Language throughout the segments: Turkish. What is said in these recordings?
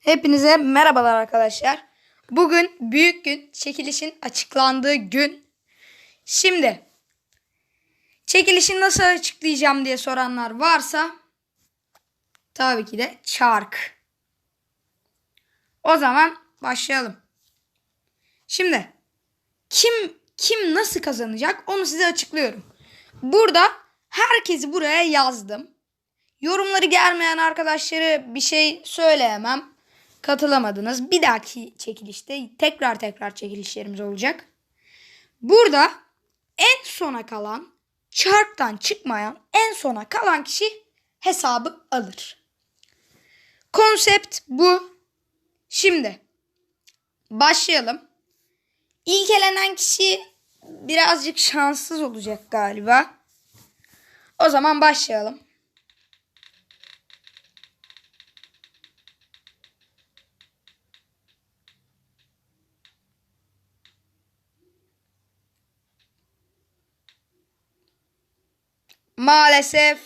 Hepinize merhabalar arkadaşlar. Bugün büyük gün, çekilişin açıklandığı gün. Şimdi çekilişi nasıl açıklayacağım diye soranlar varsa tabii ki de çark. O zaman başlayalım. Şimdi kim kim nasıl kazanacak onu size açıklıyorum. Burada herkesi buraya yazdım. Yorumları gelmeyen arkadaşları bir şey söyleyemem. Katılamadınız. Bir dahaki çekilişte tekrar tekrar çekilişlerimiz olacak. Burada en sona kalan, çarktan çıkmayan en sona kalan kişi hesabı alır. Konsept bu. Şimdi başlayalım. İlk elenen kişi birazcık şanssız olacak galiba. O zaman başlayalım. Maalesef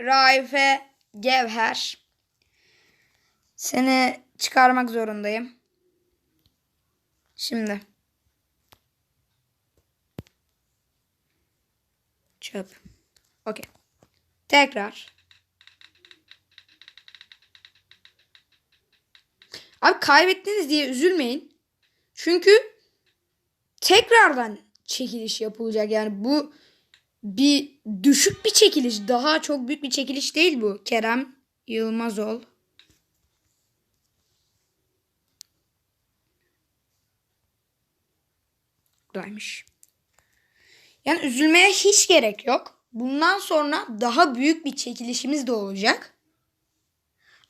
Raife Gevher. Seni çıkarmak zorundayım. Şimdi. Çöp. Okey. Tekrar. Abi kaybettiniz diye üzülmeyin. Çünkü tekrardan çekiliş yapılacak. Yani bu bir düşük bir çekiliş. Daha çok büyük bir çekiliş değil bu. Kerem Yılmazol. Buradaymış. Yani üzülmeye hiç gerek yok. Bundan sonra daha büyük bir çekilişimiz de olacak.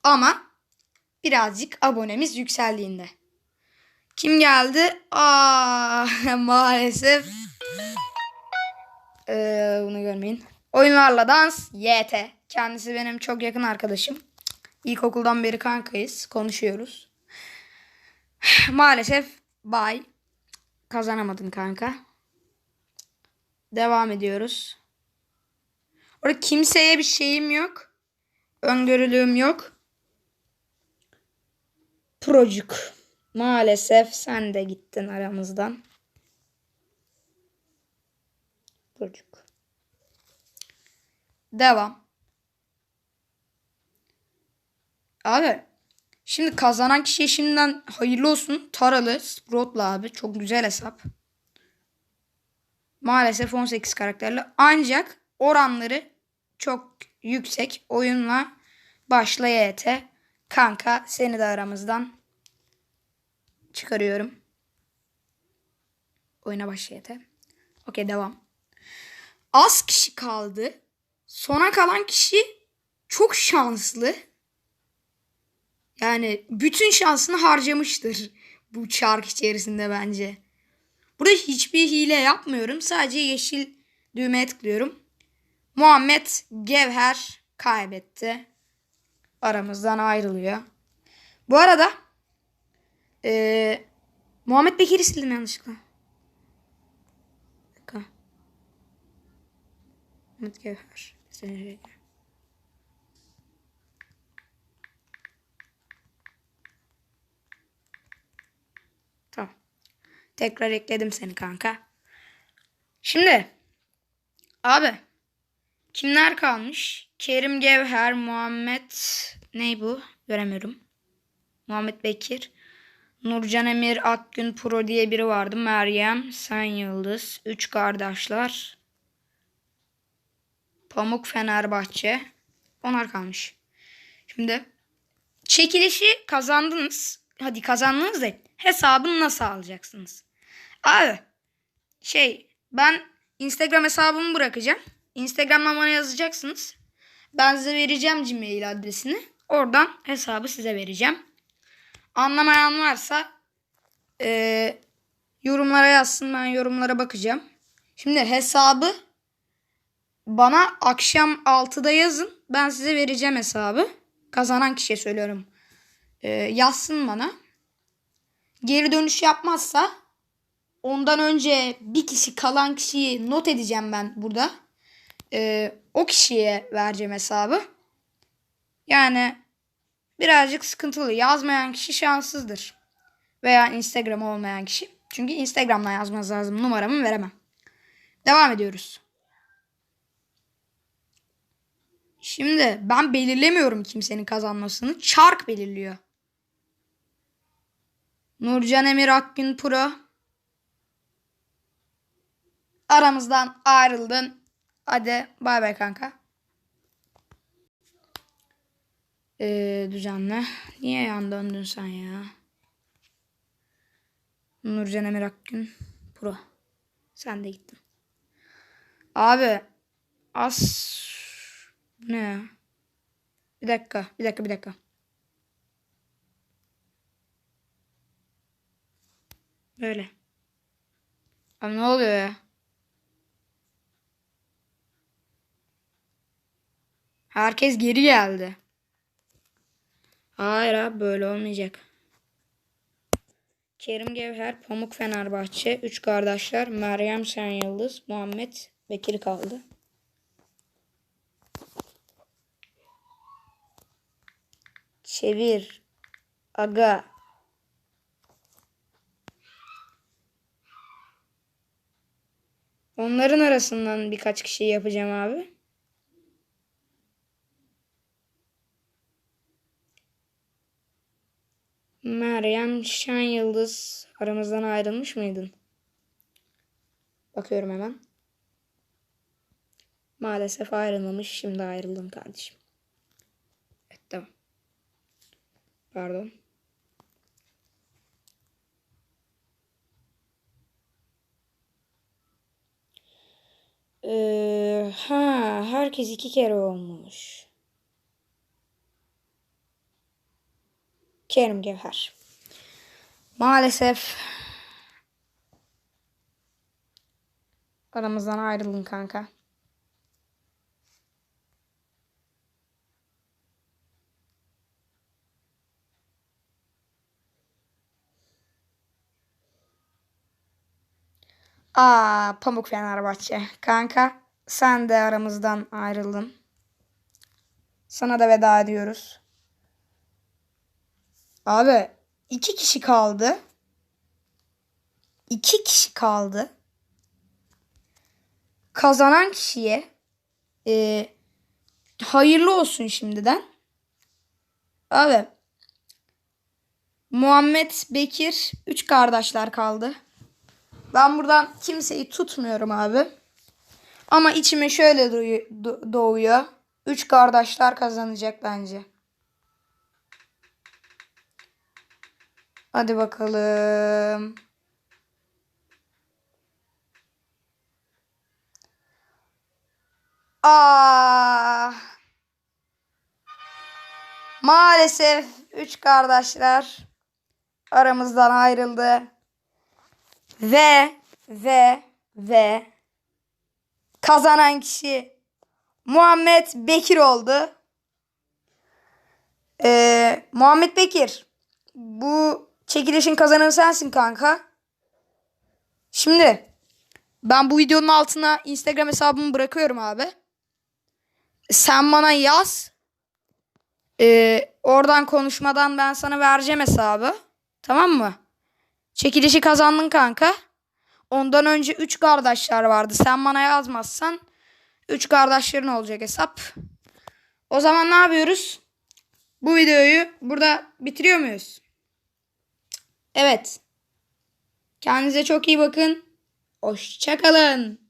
Ama birazcık abonemiz yükseldiğinde. Kim geldi? Aa maalesef ee, bunu görmeyin. Oyunlarla dans YT. Kendisi benim çok yakın arkadaşım. İlkokuldan beri kankayız. Konuşuyoruz. Maalesef bay. Kazanamadın kanka. Devam ediyoruz. Orada kimseye bir şeyim yok. Öngörülüğüm yok. Procuk. Maalesef sen de gittin aramızdan. Çocuk. Devam. Abi şimdi kazanan kişiye şimdiden hayırlı olsun. Taralı Sprout'la abi. Çok güzel hesap. Maalesef 18 karakterli. Ancak oranları çok yüksek. Oyunla başla YT. Kanka seni de aramızdan çıkarıyorum. Oyuna başla YT. Okey devam az kişi kaldı. Sona kalan kişi çok şanslı. Yani bütün şansını harcamıştır bu çark içerisinde bence. Burada hiçbir hile yapmıyorum. Sadece yeşil düğmeye tıklıyorum. Muhammed Gevher kaybetti. Aramızdan ayrılıyor. Bu arada ee, Muhammed Bekir'i sildim yanlışlıkla. Umut Gevher. Seni Tamam. Tekrar ekledim seni kanka. Şimdi abi kimler kalmış? Kerim Gevher, Muhammed ne bu? Göremiyorum. Muhammed Bekir. Nurcan Emir Akgün Pro diye biri vardı. Meryem, Sen Yıldız. Üç kardeşler. Pamuk Fenerbahçe. Onlar kalmış. Şimdi çekilişi kazandınız. Hadi kazandınız da hesabını nasıl alacaksınız? Abi şey ben Instagram hesabımı bırakacağım. Instagram'dan bana yazacaksınız. Ben size vereceğim Gmail adresini. Oradan hesabı size vereceğim. Anlamayan varsa e, yorumlara yazsın. Ben yorumlara bakacağım. Şimdi hesabı bana akşam 6'da yazın. Ben size vereceğim hesabı. Kazanan kişiye söylüyorum. Ee, yazsın bana. Geri dönüş yapmazsa ondan önce bir kişi kalan kişiyi not edeceğim ben burada. Ee, o kişiye vereceğim hesabı. Yani birazcık sıkıntılı. Yazmayan kişi şanssızdır. Veya Instagram olmayan kişi. Çünkü Instagram'dan yazmanız lazım. Numaramı veremem. Devam ediyoruz. Şimdi ben belirlemiyorum kimsenin kazanmasını. Çark belirliyor. Nurcan Emir Akgün Pro. Aramızdan ayrıldın. Hadi bay bay kanka. Ee, düzenle. Niye yan döndün sen ya? Nurcan Emir Akgün Pro. Sen de gittin. Abi as ne ya? Bir dakika, bir dakika, bir dakika. Böyle. Abi ne oluyor ya? Herkes geri geldi. Hayır abi böyle olmayacak. Kerim Gevher, Pamuk Fenerbahçe, Üç Kardeşler, Meryem Sen Yıldız, Muhammed Bekir kaldı. Çevir. Aga. Onların arasından birkaç kişi yapacağım abi. Meryem Şen Yıldız aramızdan ayrılmış mıydın? Bakıyorum hemen. Maalesef ayrılmamış. Şimdi ayrıldım kardeşim. Evet tamam. Pardon. Ee, ha, herkes iki kere olmuş. Kerim Gevher. Maalesef aramızdan ayrıldın kanka. Aa, Pamuk Fenerbahçe. Kanka sen de aramızdan ayrıldın. Sana da veda ediyoruz. Abi iki kişi kaldı. İki kişi kaldı. Kazanan kişiye e, hayırlı olsun şimdiden. Abi Muhammed Bekir üç kardeşler kaldı. Ben buradan kimseyi tutmuyorum abi. Ama içime şöyle doğuyor. Üç kardeşler kazanacak bence. Hadi bakalım. Aa! Maalesef üç kardeşler aramızdan ayrıldı. Ve ve ve kazanan kişi Muhammed Bekir oldu. Ee, Muhammed Bekir bu çekilişin kazananı sensin kanka. Şimdi ben bu videonun altına Instagram hesabımı bırakıyorum abi. Sen bana yaz. Ee, oradan konuşmadan ben sana vereceğim hesabı. Tamam mı? Çekilişi kazandın kanka. Ondan önce 3 kardeşler vardı. Sen bana yazmazsan 3 kardeşlerin olacak hesap. O zaman ne yapıyoruz? Bu videoyu burada bitiriyor muyuz? Evet. Kendinize çok iyi bakın. Hoşçakalın.